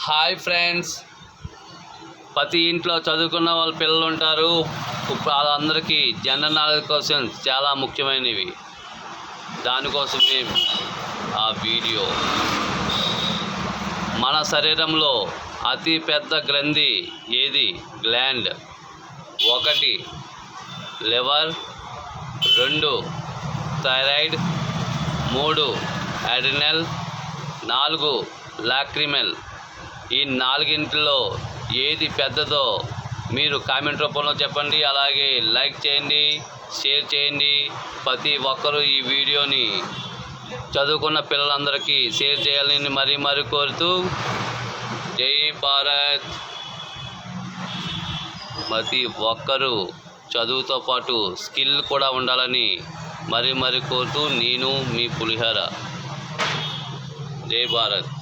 Hi friends. ప్రతి ఇంట్లో చదువుకున్న వాళ్ళ పిల్లలు ఉంటారు. ఇప్పుడు వాళ్ళందరికీ జనరల్ నాలెడ్జ్ క్వశ్చన్స్ చాలా ముఖ్యమైనవి. దానికోసమే ఆ వీడియో. మన శరీరంలో అతి పెద్ద గ్రంథి ఏది? గ్లాండ్ ఒకటి లివర్ రెండు థైరాయిడ్ మూడు అడినల్ నాలుగు లాక్రిమెల్ ఈ నాలుగింటిలో ఏది పెద్దదో మీరు కామెంట్ రూపంలో చెప్పండి. అలాగే లైక్ చేయండి షేర్ చేయండి. ప్రతి ఒక్కరూ ఈ వీడియోని చదువుకున్న పిల్లలందరికీ షేర్ చేయాలని మరీ మరీ కోరుతూ జై భారత్. ప్రతి ఒక్కరూ చదువుతో పాటు స్కిల్ కూడా ఉండాలని మరీ మరీ కోరుతూ నేను మీ పులిహార. జై భారత్.